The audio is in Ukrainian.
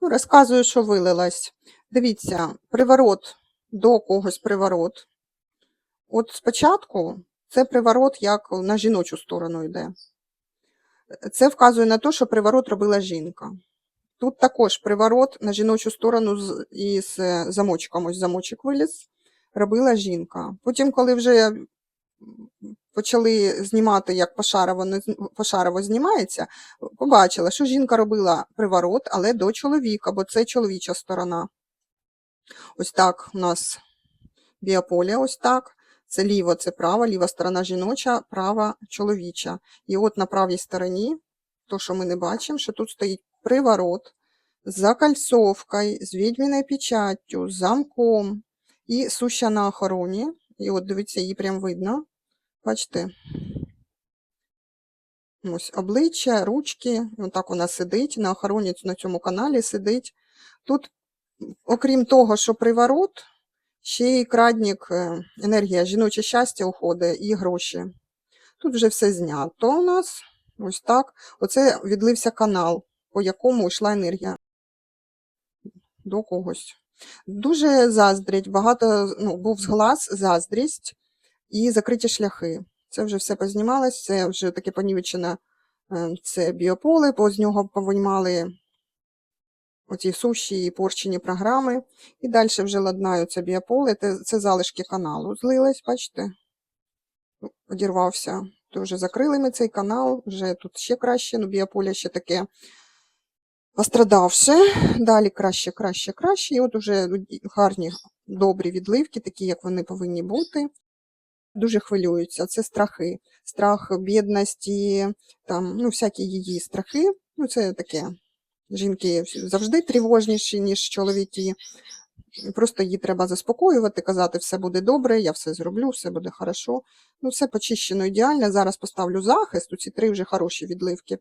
Ну, розказую, що вилилась. Дивіться, приворот до когось приворот. От спочатку це приворот як на жіночу сторону йде. Це вказує на те, що приворот робила жінка. Тут також приворот на жіночу сторону із е, замочком, ось замочок виліз, робила жінка. Потім, коли вже почали знімати, як пошарово, пошарово знімається, побачила, що жінка робила приворот, але до чоловіка, бо це чоловіча сторона. Ось так у нас біополя, ось так. Це ліво, це право, ліва сторона жіноча, права чоловіча. І от на правій стороні, то, що ми не бачимо, що тут стоїть приворот з закольцовкою, з відьміною печаттю, з замком і суща на охороні. І от дивіться, її прям видно. Бачите? Ось обличчя, ручки, отак вона сидить, на охороні на цьому каналі сидить. Тут, окрім того, що приворот, ще й крадник, е, енергія, жіноче щастя уходить і гроші. Тут вже все знято у нас. Ось так. Оце відлився канал, по якому йшла енергія до когось. Дуже заздрять, багато ну, був зглаз, заздрість і закриті шляхи. Це вже все познімалось, це вже таке понівечене е, це біополе, з нього повиймали оті суші і порчені програми. І далі вже ладнаються біополе, це, залишки каналу. Злились, бачите? Одірвався. То вже закрили ми цей канал, вже тут ще краще, ну біополе ще таке пострадавше. Далі краще, краще, краще. І от уже гарні, добрі відливки, такі, як вони повинні бути. Дуже хвилюються. Це страхи. Страх бідності, там, ну, всякі її страхи. Ну, це таке. Жінки завжди тривожніші, ніж чоловіки. Просто її треба заспокоювати, казати, все буде добре, я все зроблю, все буде хорошо. Ну, все почищено ідеально. Зараз поставлю захист. У ці три вже хороші відливки.